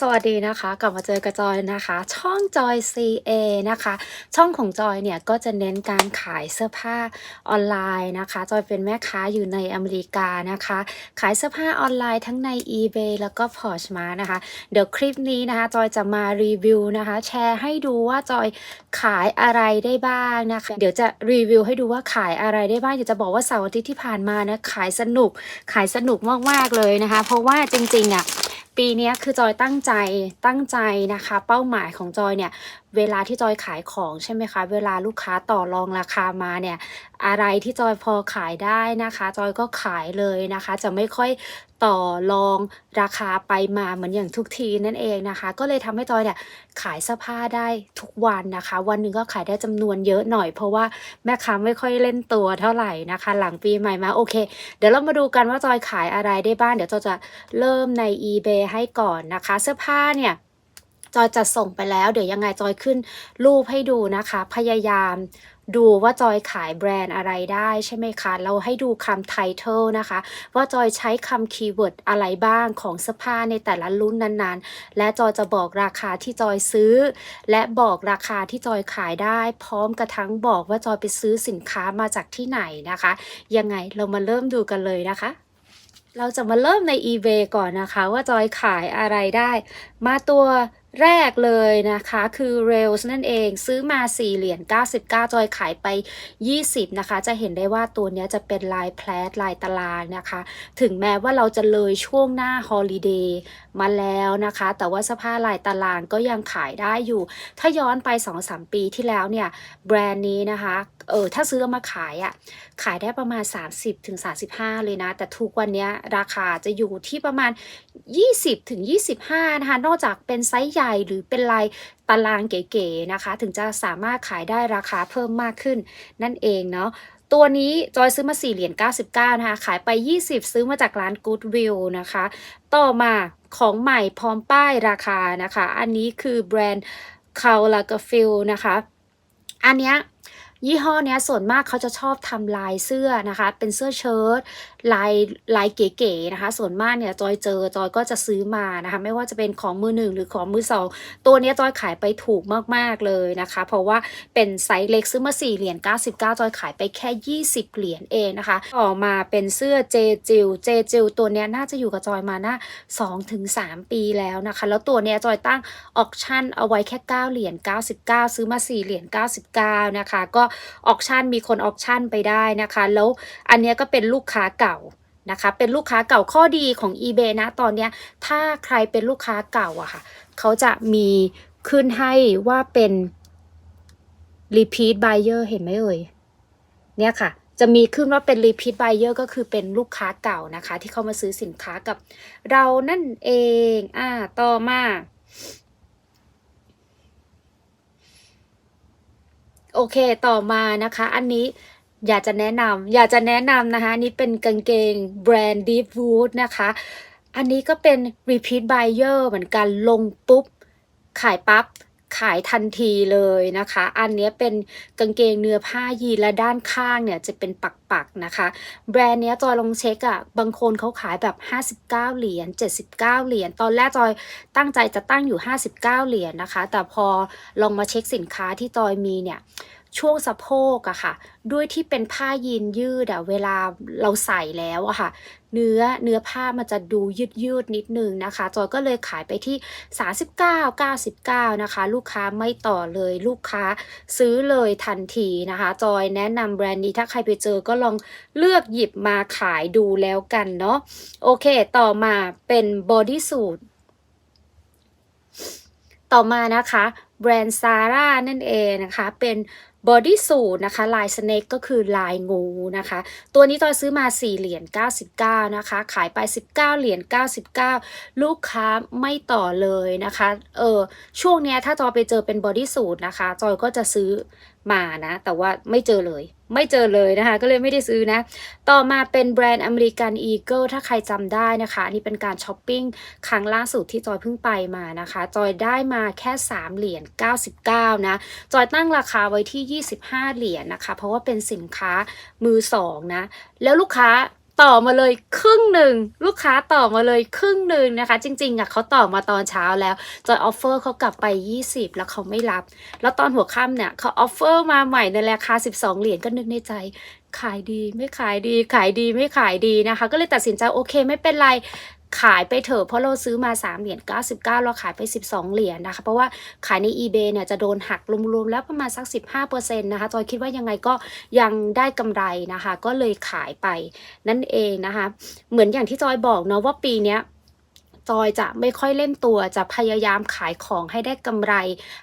สวัสดีนะคะ กลับมาเจอกระจอยนะคะ ช่องจอย CA นะคะ ช่องของจอยเนี่ยก็จะเน้นการขายเสื้อผ้าออนไลน์นะคะ จอยเป็นแม่ค้าอยู่ในอเมริกานะคะ ขายเสื้อผ้าออนไลน์ทั้งใน eBay แล้วก็ Poshmark นะคะ เดี๋ยวคลิปนี้นะคะ จอยจะมารีวิวนะคะ แชร์ให้ดูว่าจอยขายอะไรได้บ้างนะคะ เดี๋ยวจะรีวิวให้ดูว่าขายอะไรได้บ้างอยากจะบอกว่าเสาร์อาทิตย์ที่ผ่านมานะขายสนุกขายสนุกมากๆเลยนะคะ เพราะว่าจริงๆอะ ปีนี้คือจอยตั้งใจตั้งใจนะคะ เป้าหมายของจอยเนี่ย เวลาที่จอยขายของใช่ไหมคะ เวลาลูกค้าต่อรองราคามาเนี่ยอะไรที่จอยพอขายได้นะคะ จอยก็ขายเลยนะคะ จะไม่ค่อยต่อรองราคาไปมาเหมือนอย่างทุกทีนั่นเองนะคะ ก็เลยทำให้จอยเนี่ยขายเสื้อผ้าได้ทุกวันนะคะ วันหนึ่งก็ขายได้จำนวนเยอะหน่อย เพราะว่าแม่ค้าไม่ค่อยเล่นตัวเท่าไหร่นะคะ หลังปีใหม่มาโอเค เดี๋ยวเรามาดูกันว่าจอยขายอะไรได้บ้างเดี๋ยวจอยจะเริ่มใน eBay ให้ก่อนนะคะ เสื้อผ้าเนี่ย จอยจะส่งไปแล้ว เดี๋ยวยังไงจอยขึ้นรูปให้ดูนะคะ พยายามดูว่าจอยขายแบรนด์อะไรได้ใช่ไหมคะ เราให้ดูคำไทเทลนะคะ ว่าจอยใช้คำคีย์เวิร์ดอะไรบ้างของเสื้อผ้าในแต่ละรุ่นนั้นๆ และจอยจะบอกราคาที่จอยซื้อ และบอกราคาที่จอยขายได้ พร้อมกระทั่งบอกว่าจอยไปซื้อสินค้ามาจากที่ไหนนะคะ ยังไงเรามาเริ่มดูกันเลยนะคะเราจะมาเริ่มใน eBay ก่อนนะคะ ว่าจอยขายอะไรได้ มาตัว แรกเลยนะคะคือ Rails นั่นเองซื้อมา 4 เหรียญ 99 จอยขายไป 20 นะคะ จะเห็นได้ว่าตัวนี้จะเป็นลายแพลตลายตารางนะคะ ถึงแม้ว่าเราจะเลยช่วงหน้าฮอลิเดย์มาแล้วนะคะ แต่ว่าเสภาลายตารางก็ยังขายได้อยู่ ถ้าย้อนไป 2-3 ปีที่แล้วเนี่ย แบรนด์นี้นะคะ เออถ้าซื้อมาขายอะ่ะขายได้ประมาณ 30ถึง35 เลยนะ แต่ทุกวันนี้ราคาจะอยู่ที่ประมาณ 20ถึง25 นะคะ นอกจากเป็นไซส์ใหญ่หรือเป็นลายตารางเก๋ๆนะคะ ถึงจะสามารถขายได้ราคาเพิ่มมากขึ้น นั่นเองเนาะตัวนี้จอยซื้อมา 4 เหรียญ99 นะคะ ขายไป 20 ซื้อมาจากร้าน Goodwill นะคะ ต่อมาของใหม่พร้อมป้ายราคานะคะ อันนี้คือแบรนด์ c a l a g a f i l นะคะ อันเนี้ย ยี่ห้อเนี้ยส่วนมากเขาจะชอบทำลายเสื้อนะคะ เป็นเสื้อเชิ้ตลายลายเก๋ๆนะคะ ส่วนมากเนี่ยจอยเจอจอยก็จะซื้อมานะคะ ไม่ว่าจะเป็นของมือหนึ่งหรือของมือสองตัวเนี้ยจอยขายไปถูกมากๆเลยนะคะ เพราะว่าเป็นไซส์เล็กซื้อมา4เหรียญ99จอยขายไปแค่20เหรียญเองนะคะ ต่อมาเป็นเสื้อเจจิลเจจิลตัวเนี้ยน่าจะอยู่กับจอยมาน่า2ถึง3ปีแล้วนะคะ แล้วตัวเนี้ยจอยตั้งออกชั่นเอาไว้แค่9เหรียญ99ซื้อมา4เหรียญ99นะคะก็ออกชั่นมีคนออกชั่นไปได้นะคะ แล้วอันเนี้ยก็เป็นลูกค้าเก่านะคะ เป็นลูกค้าเก่าข้อดีของ eBay นะตอนเนี้ยถ้าใครเป็นลูกค้าเก่าอะค่ะ เขาจะมีขึ้นให้ว่าเป็น repeat buyer เห็นไหมเอ่ย เนี่ยค่ะ จะมีขึ้นว่าเป็น repeat buyer ก็คือเป็นลูกค้าเก่านะคะ ที่เข้ามาซื้อสินค้ากับเรานั่นเอง อ่า ต่อมา โอเคต่อมานะคะ อันนี้อยากจะแนะนำอยากจะแนะนำนะคะนนี้เป็นกางเกงแบรนด์ Deep Wood นะคะ อันนี้ก็เป็น repeat buyer เหมือนกันลงปุ๊บ ขายปั๊บ ขายทันทีเลยนะคะ อันนี้เป็นกางเกงเนื้อผ้ายีนและด้านข้างเนี่ยจะเป็นปักๆนะคะ แบรนด์เนี้ยจอยลองเช็คอะ่ะ บางคนเขาขายแบบ 59 เหรียญ 79 เหรียญ ตอนแรกจอยตั้งใจจะตั้งอยู่ 59 เหรียญนะคะ แต่พอลองมาเช็คสินค้าที่จอยมีเนี่ย ช่วงสะโพกอะค่ะ ด้วยที่เป็นผ้ายีนยืดอะเวลาเราใส่แล้วอะค่ะ เนื้อเนื้อผ้ามันจะดูยืดยืดนิดนึงนะคะ จอยก็เลยขายไปที่ 39 99 นะคะ ลูกค้าไม่ต่อเลยลูกค้าซื้อเลยทันทีนะคะ จอยแนะนำแบรนด์นี้ถ้าใครไปเจอก็ลองเลือกหยิบมาขายดูแล้วกันเนาะโอเค ต่อมาเป็นบอดี้สูทต่อมานะคะแบรนด์ซาร่านั่นเองนะคะ เป็น บอดี้สูทนะคะลายสเนกก็คือลายงูนะคะ ตัวนี้จอยซื้อมา 4 เหรียญ 99 นะคะ ขายไป 19 เหรียญ 99 ลูกค้าไม่ต่อเลยนะคะ เออช่วงเนี้ยถ้าจอยไปเจอเป็นบอดี้สูทนะคะ จอยก็จะซื้อ มานะ แต่ว่าไม่เจอเลย ไม่เจอเลยนะคะ ก็เลยไม่ได้ซื้อนะ ต่อมาเป็นแบรนด์อเมริกันอีเกิลถ้าใครจำได้นะคะ นี่เป็นการช้อปปิ้งครั้งล่าสุดที่จอยเพิ่งไปมานะคะ จอยได้มาแค่ 3 เหรียญ99 นะ จอยตั้งราคาไว้ที่ 25 เหรียญนะคะ เพราะว่าเป็นสินค้ามือสองนะ แล้วลูกค้า ต่อมาเลยครึ่งหนึ่งลูกค้าต่อมาเลยครึ่งหนึ่งนะคะ จริงๆอะเขาต่อมาตอนเช้าแล้วจอยออฟเฟอร์เขากลับไป 20 แล้วเขาไม่รับ แล้วตอนหัวค่ำเนี่ยเขาออฟเฟอร์มาใหม่ในราคา 12 เหรียญก็นึกในใจขายดีไม่ขายดีขายดีไม่ขายดีนะคะ ก็เลยตัดสินใจโอเคไม่เป็นไร ขายไปเถอะเพราะเราซื้อมา3เหรียญ99 เราขายไป 12 เหรียญนะคะ เพราะว่าขายใน eBay เนี่ยจะโดนหักรวมๆแล้วประมาณสัก 15%นะคะจอยคิดว่ายังไงก็ยังได้กำไรนะคะ ก็เลยขายไปนั่นเองนะคะ เหมือนอย่างที่จอยบอกเนาะว่าปีเนี้ยจอยจะไม่ค่อยเล่นตัวจะพยายามขายของให้ได้กำไร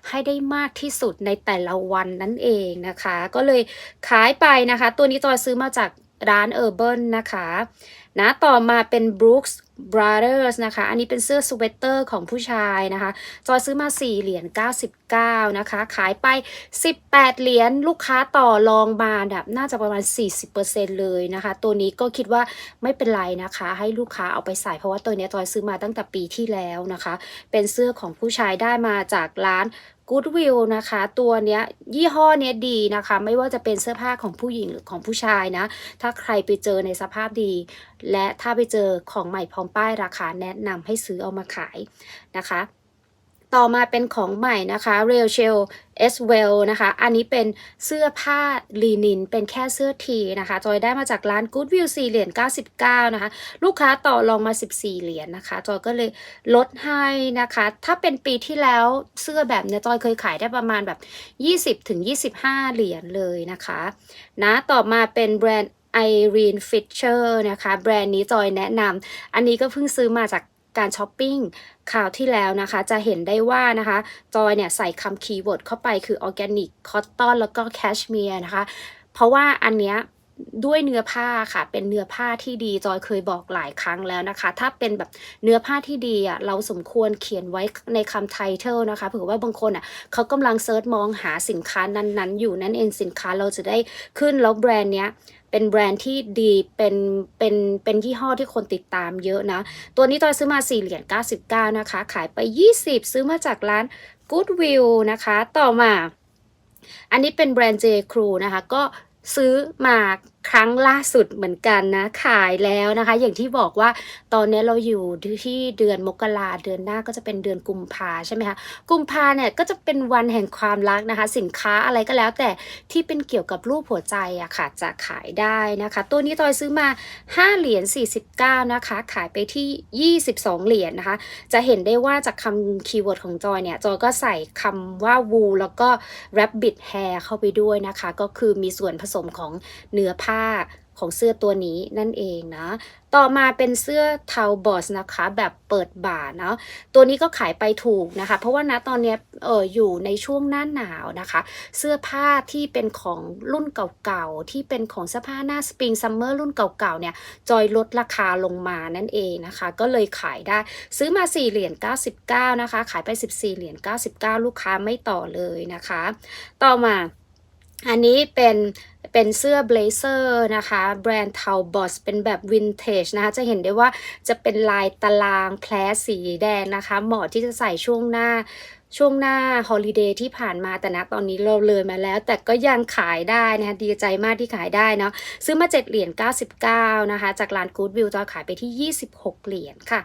ให้ได้มากที่สุดในแต่ละวันนั่นเองนะคะ ก็เลยขายไปนะคะ ตัวนี้จอยซื้อมาจาก ร้าน Urban นนะคะนะต่อมาเป็น Brooks Brothers นะคะ อันนี้เป็นเสื้อสเวตเตอร์ของผู้ชายนะคะ จอยซื้อมา 4 เหรียญ99 นะคะ ขายไป 18 เหรียญลูกค้าต่อรองมาแบบน่าจะประมาณ 40%เลยนะคะ ตัวนี้ก็คิดว่าไม่เป็นไรนะคะ ให้ลูกค้าเอาไปใส่เพราะว่าตัวนี้จอยซื้อมาตั้งแต่ปีที่แล้วนะคะ เป็นเสื้อของผู้ชายได้มาจากร้าน Goodwill นะคะ ตัวเนี้ยยี่ห้อเนี้ยดีนะคะ ไม่ว่าจะเป็นเสื้อผ้าของผู้หญิงหรือของผู้ชายนะ ถ้าใครไปเจอในสภาพดี และถ้าไปเจอของใหม่พร้อมป้ายราคาแนะนำให้ซื้อเอามาขายนะคะ ต่อมาเป็นของใหม่นะคะ Real Shell S Well นะคะ อันนี้เป็นเสื้อผ้าลีนิน เป็นแค่เสื้อทีนะคะ จอยได้มาจากร้าน Goodwill 4เหรียญ99 นะคะ ลูกค้าต่อรองมา 14 เหรียญนะคะ จอยก็เลยลดให้นะคะ ถ้าเป็นปีที่แล้วเสื้อแบบเนี้ยจอยเคยขายได้ประมาณแบบ 20ถึง25 เหรียญเลยนะคะ นะต่อมาเป็นแบรนด์ Irene Fisher นะคะ แบรนด์นี้จอยแนะนำอันนี้ก็เพิ่งซื้อมาจาก การช้อปปิ้งข่าวที่แล้วนะคะ จะเห็นได้ว่านะคะ จอยเนี่ยใส่คำคีย์เวิร์ดเข้าไปคือ Organic Cotton แล้วก็ Cashmere นะคะ เพราะว่าอันเนี้ยด้วยเนื้อผ้าค่ะ เป็นเนื้อผ้าที่ดีจอยเคยบอกหลายครั้งแล้วนะคะ ถ้าเป็นแบบเนื้อผ้าที่ดีอะเราสมควรเขียนไว้ในคำไทเทลนะคะเผื่อว่าบางคนอะเขากำลังเซิร์ชมองหาสินค้านั้นๆ อยู่นั่นเองสินค้าเราจะได้ขึ้นแล้วแบรนด์เนี้ย เป็นแบรนด์ที่ดีเป็นเป็นเป็นยี่ห้อที่คนติดตามเยอะนะ ตัวนี้จอยซื้อมา 4 เหรียญ99 นะคะ ขายไป 20 ซื้อมาจากร้าน Goodwill นะคะ ต่อมา อันนี้เป็นแบรนด์ J. Crew นะคะ ก็ซื้อมา ครั้งล่าสุดเหมือนกันนะขายแล้วนะคะ อย่างที่บอกว่าตอนนี้เราอยู่ที่เดือนมกราเดือนหน้าก็จะเป็นเดือนกุมภาใช่ไหมคะกุมภาเนี่ยก็จะเป็นวันแห่งความรักนะคะ สินค้าอะไรก็แล้วแต่ที่เป็นเกี่ยวกับรูปหัวใจอะค่ะจะขายได้นะคะ ตัวนี้ตอยซื้อมา 5 เหรียญ49 นะคะ ขายไปที่ 22 เหรียญนะคะ จะเห็นได้ว่าจากคำคีย์เวิร์ดของจอยเนี่ยจอยก็ใส่คำว่า wool แล้วก็ rabbit hair เข้าไปด้วยนะคะ ก็คือมีส่วนผสมของเนื้อผ้าของเสื้อตัวนี้นั่นเองนะ ต่อมาเป็นเสื้อเทาบอสนะคะ แบบเปิดบ่าเนาะ ตัวนี้ก็ขายไปถูกนะคะ เพราะว่านะตอนเนี้ยเอออยู่ในช่วงหน้าหนาวนะคะ เสื้อผ้าที่เป็นของรุ่นเก่าๆ ที่เป็นของเสื้อผ้าหน้าสปริงซัมเมอร์รุ่นเก่าๆ เนี่ย จอยลดราคาลงมานั่นเองนะคะ ก็เลยขายได้ ซื้อมา 4 เหรียญ 99 นะคะ ขายไป 14 เหรียญ 99 ลูกค้าไม่ต่อเลยนะคะ ต่อมา อันนี้เป็นเป็นเสื้อเบลเซอร์นะคะ แบรนด์เทาบอสเป็นแบบวินเทจนะคะ จะเห็นได้ว่าจะเป็นลายตารางแพลสีแดงนะคะ เหมาะที่จะใส่ช่วงหน้าช่วงหน้าฮอลิเดย์ที่ผ่านมาแต่นะตอนนี้เราเลยมาแล้ว แต่ก็ยังขายได้นะคะดีใจมากที่ขายได้เนาะซื้อมา 7 เหรียญ 99 นะคะ จากร้าน Good View จะขายไปที่ 26 เหรียญค่ะ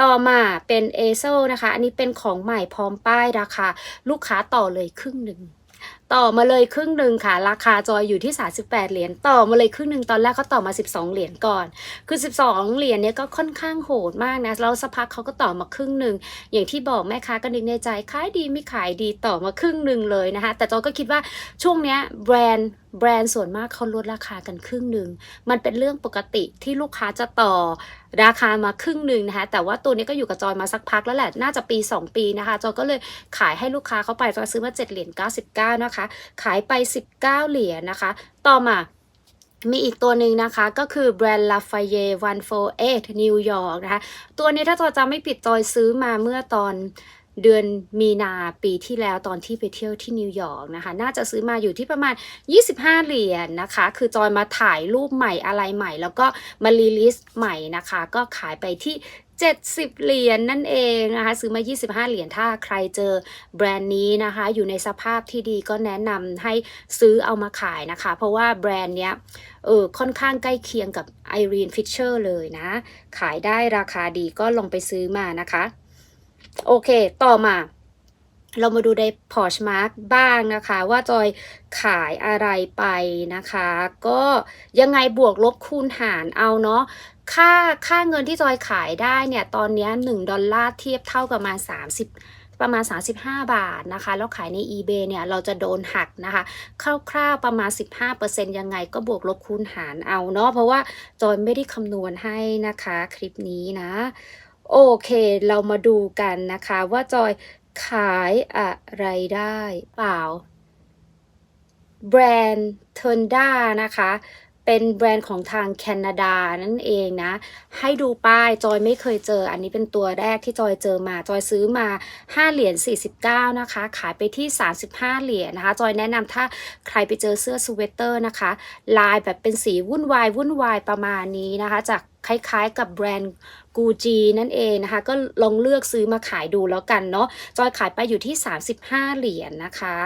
ต่อมาเป็นเอเซนะคะ อันนี้เป็นของใหม่พร้อมป้ายราคา ลูกค้าต่อเลยครึ่งหนึ่ง ต่อมาเลยครึ่งหนึ่งค่ะ ราคาจอยอยู่ที่ 38 เหรียญต่อมาเลยครึ่งหนึ่งตอนแรกเขาต่อมา 12 เหรียญก่อน คือ 12 เหรียญเนี้ยก็ค่อนข้างโหดมากนะแล้วสักพักเขาก็ต่อมาครึ่งหนึ่งอย่างที่บอกแม่ค้าก็นึกในใจขายดีไม่ขายดีต่อมาครึ่งหนึ่งเลยนะคะแต่จอยก็คิดว่าช่วงเนี้ยแบรนด์แบรนด์ส่วนมากเขาลดราคากันครึ่งหนึ่ง มันเป็นเรื่องปกติที่ลูกค้าจะต่อราคามาครึ่งหนึ่งนะคะ แต่ว่าตัวนี้ก็อยู่กับจอยมาสักพักแล้วแหละ น่าจะปี 2 ปีนะคะ จอยก็เลยขายให้ลูกค้าเขาไป จอยซื้อมา7เหรียญ99 นะคะขายไป 19 เหรียญนะคะ ต่อมามีอีกตัวหนึ่งนะคะก็คือแบรนด์ Lafayette 148นิวยอร์กนะคะ ตัวนี้ถ้าจอยจำไม่ผิดจอยซื้อมาเมื่อตอนเดือนมีนาปีที่แล้วตอนที่ไปเที่ยวที่นิวยอร์กนะคะ น่าจะซื้อมาอยู่ที่ประมาณ 25 เหรียญนะคะ คือจอยมาถ่ายรูปใหม่อะไรใหม่ แล้วก็มารีลิสใหม่นะคะ ก็ขายไปที่ 70 เหรียญนั่นเองนะคะ ซื้อมา 25 เหรียญถ้าใครเจอแบรนด์นี้นะคะ อยู่ในสภาพที่ดีก็แนะนำให้ซื้อเอามาขายนะคะ เพราะว่าแบรนด์เนี้ยเออค่อนข้างใกล้เคียงกับ Irene Fisher เลยนะ ขายได้ราคาดีก็ลองไปซื้อมานะคะ โอเค ต่อมา เรามาดูใน Poshmark บ้างนะคะ ว่าจอยขายอะไรไปนะคะ ก็ยังไงบวกลบคูณหารเอาเนาะค่าค่าเงินที่จอยขายได้เนี่ย ตอนนี้1ดอลลาร์เทียบเท่ากับมา30 ประมาณ 35 บาทนะคะ แล้วขายใน eBay เนี่ย เราจะโดนหักนะคะ คร่าวๆประมาณ 15%ยังไงก็บวกลบคูณหารเอาเนาะเพราะว่าจอยไม่ได้คำนวณให้นะคะคลิปนี้นะ โอเค เรามาดูกันนะคะว่าจอย ขายอะไรได้เปล่า แบรนด์เทนด้านะคะ เป็นแบรนด์ของทางแคนาดานั่นเองนะ ให้ดูป้ายจอยไม่เคยเจอ อันนี้เป็นตัวแรกที่จอยเจอมา จอยซื้อมา 5 เหรียญ49 นะคะ ขายไปที่ 35 เหรียญนะคะ จอยแนะนำถ้าใครไปเจอเสื้อสเวตเตอร์นะคะ ลายแบบเป็นสีวุ่นวายวุ่นวายประมาณนี้นะคะ จากคล้ายๆ กับแบรนด์กูจีนั่นเองนะคะ ก็ลองเลือกซื้อมาขายดูแล้วกันเนาะจอยขายไปอยู่ที่ 35 เหรียญนะคะ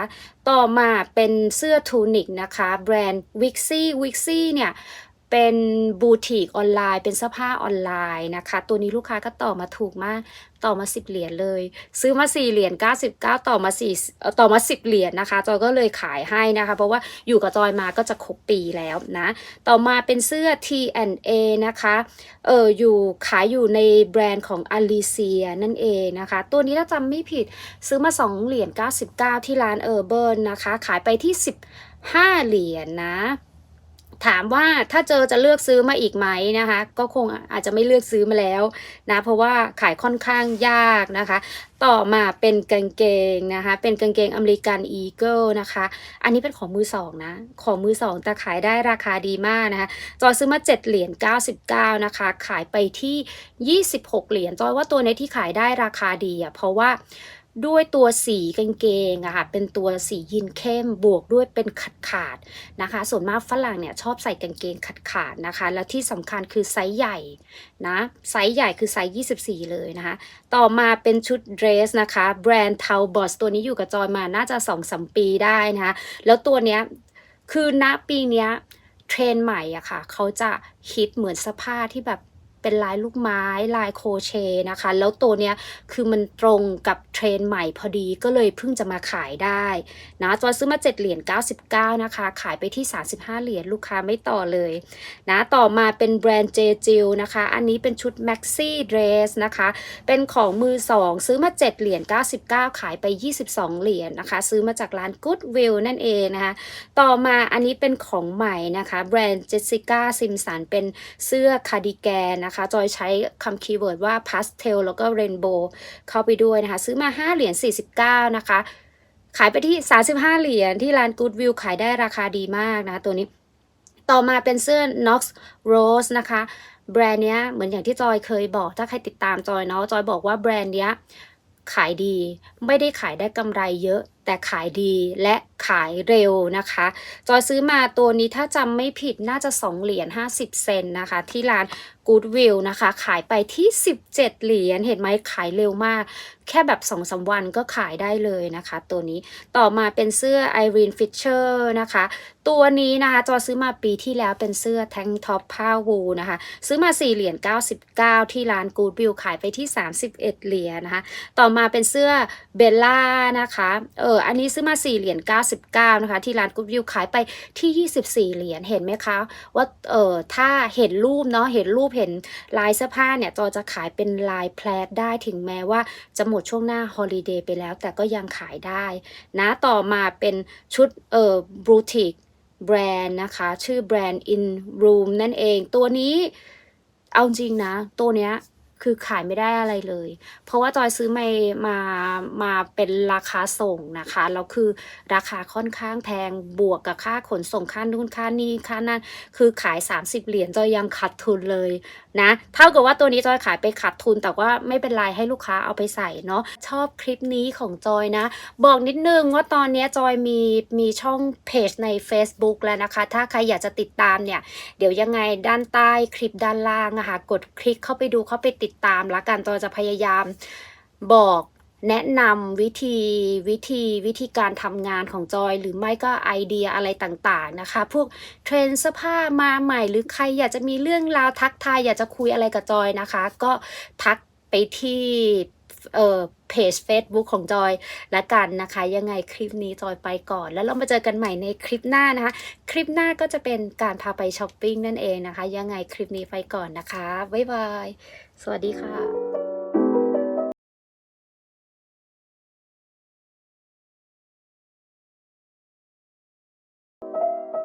ต่อมาเป็นเสื้อทูนิกนะคะ แบรนด์ Wixie Wixie เนี่ย เป็นบูติกออนไลน์ เป็นเสื้อผ้าออนไลน์นะคะ ตัวนี้ลูกค้าก็ต่อมาถูกมาก ต่อมา 10 เหรียญเลย ซื้อมา 4 เหรียญ99 ต่อมา4ต่อมา 10 เหรียญนะคะ จอยก็เลยขายให้นะคะ เพราะว่าอยู่กับจอยมาก็จะครบปีแล้วนะ ต่อมาเป็นเสื้อ T&A นะคะ เอออยู่ขายอยู่ในแบรนด์ของ Alicia นั่นเองนะคะ ตัวนี้ถ้าจำไม่ผิดซื้อมา 2 เหรียญ99 ที่ร้านเออร์เบิร์นนะคะ ขายไปที่ 15 เหรียญนะ ถามว่าถ้าเจอจะเลือกซื้อมาอีกไหมนะคะ ก็คงอาจจะไม่เลือกซื้อมาแล้วนะเพราะว่าขายค่อนข้างยากนะคะ ต่อมาเป็นกางเกงนะคะ เป็นกางเกงอเมริกันอีเกิลนะคะ อันนี้เป็นของมือสองนะของมือสองแต่ขายได้ราคาดีมากนะคะ จอยซื้อมา 7 เหรียญ99 นะคะ ขายไปที่ 26 เหรียญจอยว่าตัวในที่ขายได้ราคาดีอะเพราะว่า ด้วยตัวสีกางเกงอะค่ะเป็นตัวสียีนเข้มบวกด้วยเป็นขาดขาดๆนะคะ ส่วนมากฝรั่งเนี่ยชอบใส่กางเกงขาดขาดๆนะคะ แล้วที่สำคัญคือไซส์ใหญ่นะไซส์ใหญ่คือไซส์24 เลยนะคะ ต่อมาเป็นชุดเดรสนะคะ แบรนด์ t a l b o t ตัวนี้อยู่กับจอยมาน่าจะ2-3ปีได้นะคะแล้วตัวเนี้ยคือณปีเนี้ยเทรนใหม่อะค่ะเขาจะฮิตเหมือนเสื้อผ้าที่แบบ เป็นลายลูกไม้ ลายโคเชนะคะ แล้วตัวเนี้ยคือมันตรงกับเทรนใหม่พอดีก็เลยเพิ่งจะมาขายได้นะจอยซื้อมา 7 เหรียญ99 นะคะ ขายไปที่ 35 เหรียญลูกค้าไม่ต่อเลยนะต่อมาเป็นแบรนด์เจจิลนะคะ อันนี้เป็นชุด Maxi Dress นะคะ เป็นของมือสองซื้อมา 7 เหรียญ99 ขายไป 22 เหรียญนะคะ ซื้อมาจากร้าน Goodwill นั่นเองนะคะ ต่อมาอันนี้เป็นของใหม่นะคะ แบรนด์ Jessica Simpson เป็นเสื้อคาร์ดิแกนนะคะจอยใช้คำคีย์เวิร์ดว่า Pastel แล้วก็ Rainbow เข้าไปด้วยนะคะ ซื้อมา 5 เหรียญ 49 นะคะ ขายไปที่ 35 เหรียญที่ร้าน Goodwill ขายได้ราคาดีมากนะะตัวนี้ ต่อมาเป็นเสื้อ Knox Rose นะคะ แบรนด์เนี้ยเหมือนอย่างที่จอยเคยบอก ถ้าใครติดตามจอยเนาะจอยบอกว่าแบรนด์เนี้ยขายดีไม่ได้ขายได้กำไรเยอะ แต่ขายดีและขายเร็วนะคะ จอยซื้อมาตัวนี้ถ้าจำไม่ผิดน่าจะ 2 เหรียญ50 เซนนะคะ ที่ร้าน Goodwill นะคะ ขายไปที่ 17 เหรียญเห็นไหมขายเร็วมาก แค่แบบ2อสวันก็ขายได้เลยนะคะ ตัวนี้ต่อมาเป็นเสื้อ Irene Fisher นะคะ ตัวนี้นะคะ จอซื้อมาปีที่แล้วเป็นเสื้อแทงท็อปผ้าวูนะคะ ซื้อมา 4 เหรียญ99 ที่ร้าน Goodwill ขายไปที่ 31 เหรียญนะคะ ต่อมาเป็นเสื้อเบลล่านะคะเออออันนี้ซื้อมา 4 เหรียญ99 นะคะ ที่ร้าน Goodwill ขายไปที่ 24 เหรียญเห็นไหมคะ ว่าเออถ้าเห็นรูปเนาะเห็นรูปเห็นลายเสื้อผ้าเนี่ยจอจะขายเป็นลายแพลดได้ถึงแม้ว่าจะหมดช่วงหน้าฮอลิเดย์ไปแล้ว แต่ก็ยังขายได้ นะต่อมาเป็นชุดเออบรูติกแบรนด์นะคะ ชื่อแบรนด์ In Room นั่นเองตัวนี้เอาจริงนะ ตัวเนี้ย คือขายไม่ได้อะไรเลย เพราะว่าจอยซื้อมามามาเป็นราคาส่งนะคะแล้วคือราคาค่อนข้างแพงบวกกับค่าขนส่งค่านู่นค่านี่ค่านั่นคือขาย 30 เหรียญจอยยังขาดทุนเลยนะเท่ากับว่าตัวนี้จอยขายไปขาดทุน แต่ว่าไม่เป็นไรให้ลูกค้าเอาไปใส่เนาะชอบคลิปนี้ของจอยนะ บอกนิดนึงว่าตอนนี้จอยมีมีช่องเพจใน Facebook แล้วนะคะ ถ้าใครอยากจะติดตามเนี่ย เดี๋ยวยังไงด้านใต้คลิปด้านล่างอะค่ะกดคลิกเข้าไปดูเข้าไปติดตามละกันจอยจะพยายามบอกแนะนำวิธีวิธีวิธีการทำงานของจอย หรือไม่ก็ไอเดียอะไรต่างๆนะคะ พวกเทรนเสื้อผ้ามาใหม่ หรือใครอยากจะมีเรื่องราวทักทายอยากจะคุยอะไรกับจอยนะคะ ก็ทักไปที่ เอ่อเพจ Facebook ของจอยละกันนะคะ ยังไงคลิปนี้จอยไปก่อน แล้วเรามาเจอกันใหม่ในคลิปหน้านะคะ คลิปหน้าก็จะเป็นการพาไปช้อปปิ้งนั่นเองนะคะ ยังไงคลิปนี้ไปก่อนนะคะ บ๊ายบาย สวัสดีค่ะ